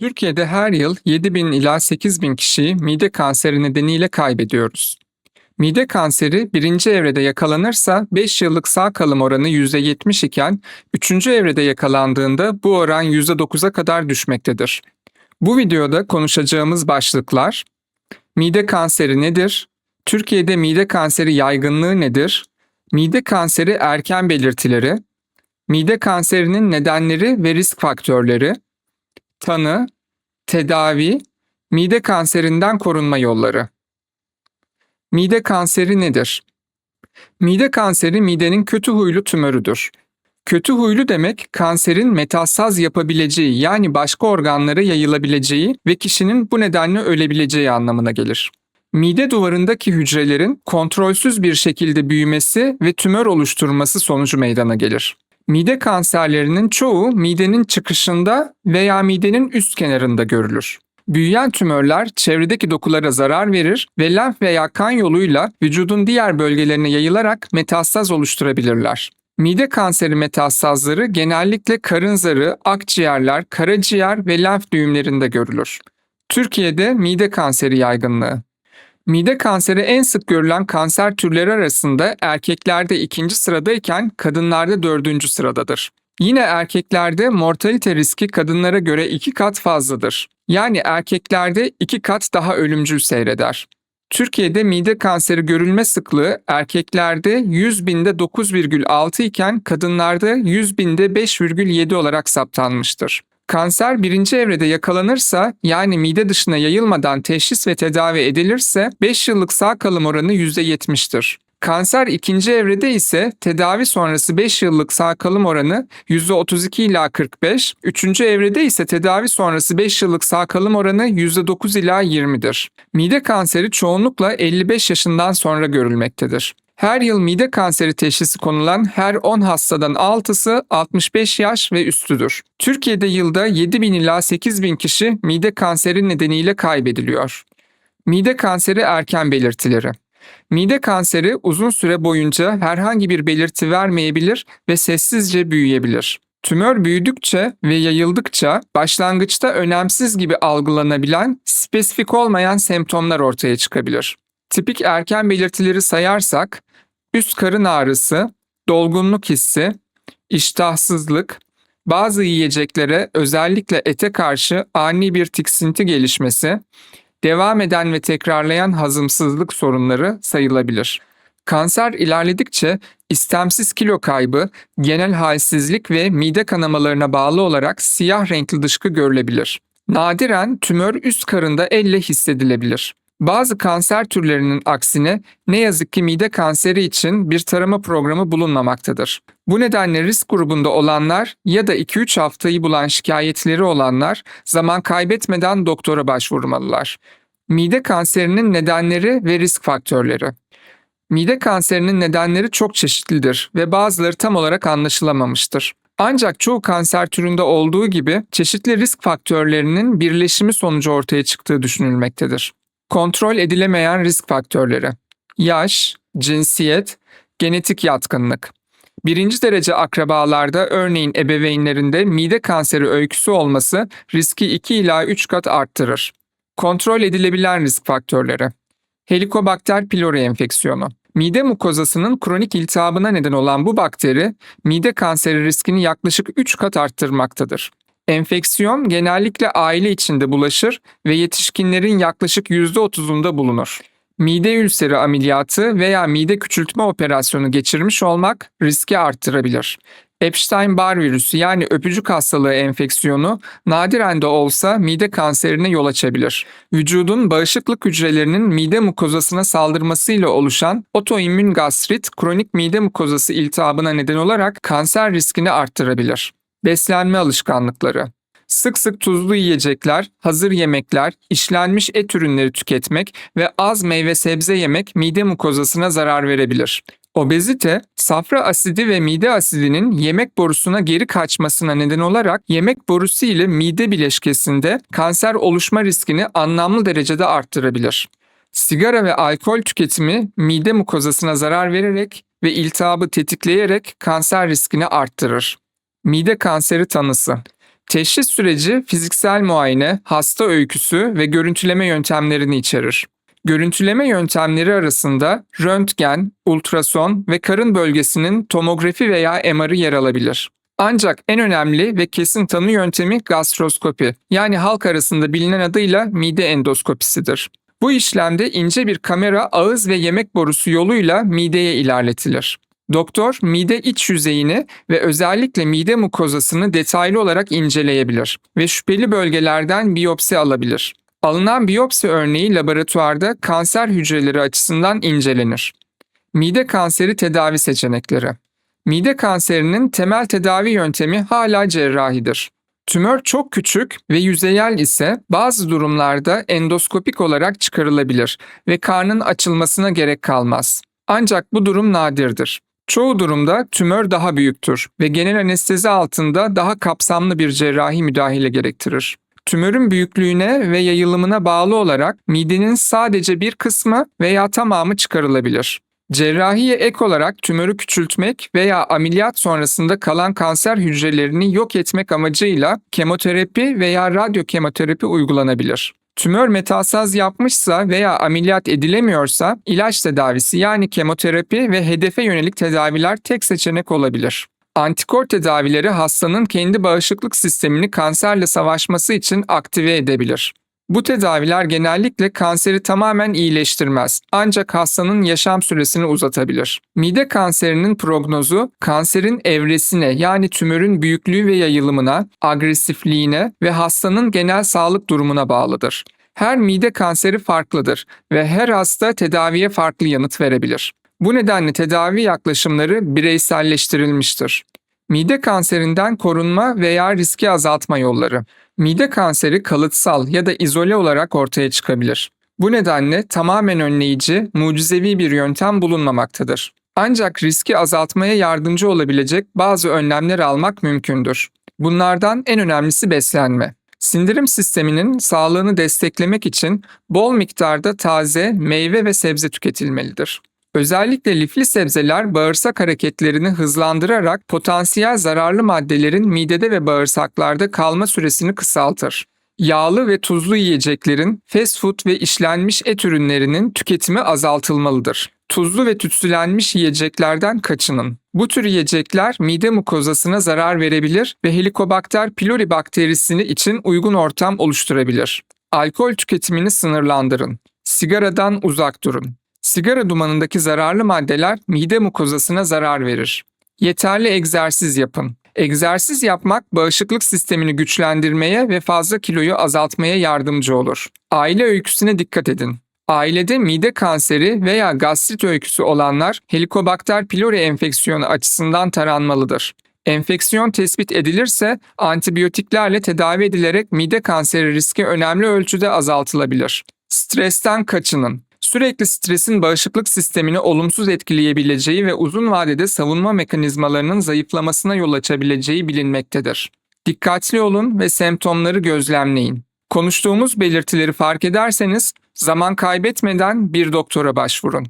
Türkiye'de her yıl 7 bin ila 8 bin kişiyi mide kanseri nedeniyle kaybediyoruz. Mide kanseri birinci evrede yakalanırsa 5 yıllık sağ kalım oranı %70 iken 3. evrede yakalandığında bu oran %9'a kadar düşmektedir. Bu videoda konuşacağımız başlıklar Mide kanseri nedir? Türkiye'de mide kanseri yaygınlığı nedir? Mide kanseri erken belirtileri, mide kanserinin nedenleri ve risk faktörleri, tanı, tedavi, mide kanserinden korunma yolları. Mide kanseri nedir? Mide kanseri midenin kötü huylu tümörüdür. Kötü huylu demek kanserin metastaz yapabileceği yani başka organlara yayılabileceği ve kişinin bu nedenle ölebileceği anlamına gelir. Mide duvarındaki hücrelerin kontrolsüz bir şekilde büyümesi ve tümör oluşturması sonucu meydana gelir. Mide kanserlerinin çoğu midenin çıkışında veya midenin üst kenarında görülür. Büyüyen tümörler çevredeki dokulara zarar verir ve lenf veya kan yoluyla vücudun diğer bölgelerine yayılarak metastaz oluşturabilirler. Mide kanseri metastazları genellikle karın zarı, akciğerler, karaciğer ve lenf düğümlerinde görülür. Türkiye'de mide kanseri yaygınlığı. Mide kanseri en sık görülen kanser türleri arasında erkeklerde ikinci sıradayken kadınlarda dördüncü sıradadır. Yine erkeklerde mortalite riski kadınlara göre iki kat fazladır. Yani erkeklerde iki kat daha ölümcül seyreder. Türkiye'de mide kanseri görülme sıklığı erkeklerde 100 binde 9,6 iken kadınlarda 100 binde 5,7 olarak saptanmıştır. Kanser birinci evrede yakalanırsa yani mide dışına yayılmadan teşhis ve tedavi edilirse 5 yıllık sağ kalım oranı %70'tir. Kanser ikinci evrede ise tedavi sonrası 5 yıllık sağ kalım oranı %32 ila 45, üçüncü evrede ise tedavi sonrası 5 yıllık sağ kalım oranı %9 ila 20'dir. Mide kanseri çoğunlukla 55 yaşından sonra görülmektedir. Her yıl mide kanseri teşhisi konulan her 10 hastadan 6'sı 65 yaş ve üstüdür. Türkiye'de yılda 7 bin ila 8 bin kişi mide kanseri nedeniyle kaybediliyor. Mide kanseri erken belirtileri Mide kanseri uzun süre boyunca herhangi bir belirti vermeyebilir ve sessizce büyüyebilir. Tümör büyüdükçe ve yayıldıkça başlangıçta önemsiz gibi algılanabilen spesifik olmayan semptomlar ortaya çıkabilir. Tipik erken belirtileri sayarsak üst karın ağrısı, dolgunluk hissi, iştahsızlık, bazı yiyeceklere özellikle ete karşı ani bir tiksinti gelişmesi, devam eden ve tekrarlayan hazımsızlık sorunları sayılabilir. Kanser ilerledikçe istemsiz kilo kaybı, genel halsizlik ve mide kanamalarına bağlı olarak siyah renkli dışkı görülebilir. Nadiren tümör üst karında elle hissedilebilir. Bazı kanser türlerinin aksine ne yazık ki mide kanseri için bir tarama programı bulunmamaktadır. Bu nedenle risk grubunda olanlar ya da 2-3 haftayı bulan şikayetleri olanlar zaman kaybetmeden doktora başvurmalılar. Mide kanserinin nedenleri ve risk faktörleri. Mide kanserinin nedenleri çok çeşitlidir ve bazıları tam olarak anlaşılamamıştır. Ancak çoğu kanser türünde olduğu gibi çeşitli risk faktörlerinin birleşimi sonucu ortaya çıktığı düşünülmektedir. Kontrol edilemeyen risk faktörleri. Yaş, cinsiyet, genetik yatkınlık. Birinci derece akrabalarda örneğin ebeveynlerinde mide kanseri öyküsü olması riski 2 ila 3 kat arttırır. Kontrol edilebilen risk faktörleri. Helikobakter pylori enfeksiyonu. Mide mukozasının kronik iltihabına neden olan bu bakteri, mide kanseri riskini yaklaşık 3 kat arttırmaktadır. Enfeksiyon genellikle aile içinde bulaşır ve yetişkinlerin yaklaşık %30'unda bulunur. Mide ülseri ameliyatı veya mide küçültme operasyonu geçirmiş olmak riski arttırabilir. Epstein-Barr virüsü yani öpücük hastalığı enfeksiyonu nadiren de olsa mide kanserine yol açabilir. Vücudun bağışıklık hücrelerinin mide mukozasına saldırmasıyla oluşan otoimmün gastrit kronik mide mukozası iltihabına neden olarak kanser riskini arttırabilir. Beslenme alışkanlıkları Sık sık tuzlu yiyecekler, hazır yemekler, işlenmiş et ürünleri tüketmek ve az meyve sebze yemek mide mukozasına zarar verebilir. Obezite, safra asidi ve mide asidinin yemek borusuna geri kaçmasına neden olarak yemek borusu ile mide bileşkesinde kanser oluşma riskini anlamlı derecede arttırabilir. Sigara ve alkol tüketimi mide mukozasına zarar vererek ve iltihabı tetikleyerek kanser riskini arttırır. Mide kanseri tanısı Teşhis süreci fiziksel muayene, hasta öyküsü ve görüntüleme yöntemlerini içerir. Görüntüleme yöntemleri arasında röntgen, ultrason ve karın bölgesinin tomografi veya MR'ı yer alabilir. Ancak en önemli ve kesin tanı yöntemi gastroskopi yani halk arasında bilinen adıyla mide endoskopisidir. Bu işlemde ince bir kamera ağız ve yemek borusu yoluyla mideye ilerletilir. Doktor mide iç yüzeyini ve özellikle mide mukozasını detaylı olarak inceleyebilir ve şüpheli bölgelerden biyopsi alabilir. Alınan biyopsi örneği laboratuvarda kanser hücreleri açısından incelenir. Mide kanseri tedavi seçenekleri Mide kanserinin temel tedavi yöntemi hala cerrahidir. Tümör çok küçük ve yüzeyel ise bazı durumlarda endoskopik olarak çıkarılabilir ve karnın açılmasına gerek kalmaz. Ancak bu durum nadirdir. Çoğu durumda tümör daha büyüktür ve genel anestezi altında daha kapsamlı bir cerrahi müdahale gerektirir. Tümörün büyüklüğüne ve yayılımına bağlı olarak midenin sadece bir kısmı veya tamamı çıkarılabilir. Cerrahiye ek olarak tümörü küçültmek veya ameliyat sonrasında kalan kanser hücrelerini yok etmek amacıyla kemoterapi veya radyokemoterapi uygulanabilir. Tümör metasaz yapmışsa veya ameliyat edilemiyorsa ilaç tedavisi yani kemoterapi ve hedefe yönelik tedaviler tek seçenek olabilir. Antikor tedavileri hastanın kendi bağışıklık sistemini kanserle savaşması için aktive edebilir. Bu tedaviler genellikle kanseri tamamen iyileştirmez ancak hastanın yaşam süresini uzatabilir. Mide kanserinin prognozu kanserin evresine yani tümörün büyüklüğü ve yayılımına, agresifliğine ve hastanın genel sağlık durumuna bağlıdır. Her mide kanseri farklıdır ve her hasta tedaviye farklı yanıt verebilir. Bu nedenle tedavi yaklaşımları bireyselleştirilmiştir. Mide kanserinden korunma veya riski azaltma yolları. Mide kanseri kalıtsal ya da izole olarak ortaya çıkabilir. Bu nedenle tamamen önleyici, mucizevi bir yöntem bulunmamaktadır. Ancak riski azaltmaya yardımcı olabilecek bazı önlemler almak mümkündür. Bunlardan en önemlisi beslenme. Sindirim sisteminin sağlığını desteklemek için bol miktarda taze meyve ve sebze tüketilmelidir. Özellikle lifli sebzeler bağırsak hareketlerini hızlandırarak potansiyel zararlı maddelerin midede ve bağırsaklarda kalma süresini kısaltır. Yağlı ve tuzlu yiyeceklerin, fast food ve işlenmiş et ürünlerinin tüketimi azaltılmalıdır. Tuzlu ve tütsülenmiş yiyeceklerden kaçının. Bu tür yiyecekler mide mukozasına zarar verebilir ve Helicobacter pylori bakterisini için uygun ortam oluşturabilir. Alkol tüketimini sınırlandırın. Sigaradan uzak durun. Sigara dumanındaki zararlı maddeler mide mukozasına zarar verir. Yeterli egzersiz yapın. Egzersiz yapmak bağışıklık sistemini güçlendirmeye ve fazla kiloyu azaltmaya yardımcı olur. Aile öyküsüne dikkat edin. Ailede mide kanseri veya gastrit öyküsü olanlar Helicobacter pylori enfeksiyonu açısından taranmalıdır. Enfeksiyon tespit edilirse antibiyotiklerle tedavi edilerek mide kanseri riski önemli ölçüde azaltılabilir. Stresten kaçının. Sürekli stresin bağışıklık sistemini olumsuz etkileyebileceği ve uzun vadede savunma mekanizmalarının zayıflamasına yol açabileceği bilinmektedir. Dikkatli olun ve semptomları gözlemleyin. Konuştuğumuz belirtileri fark ederseniz zaman kaybetmeden bir doktora başvurun.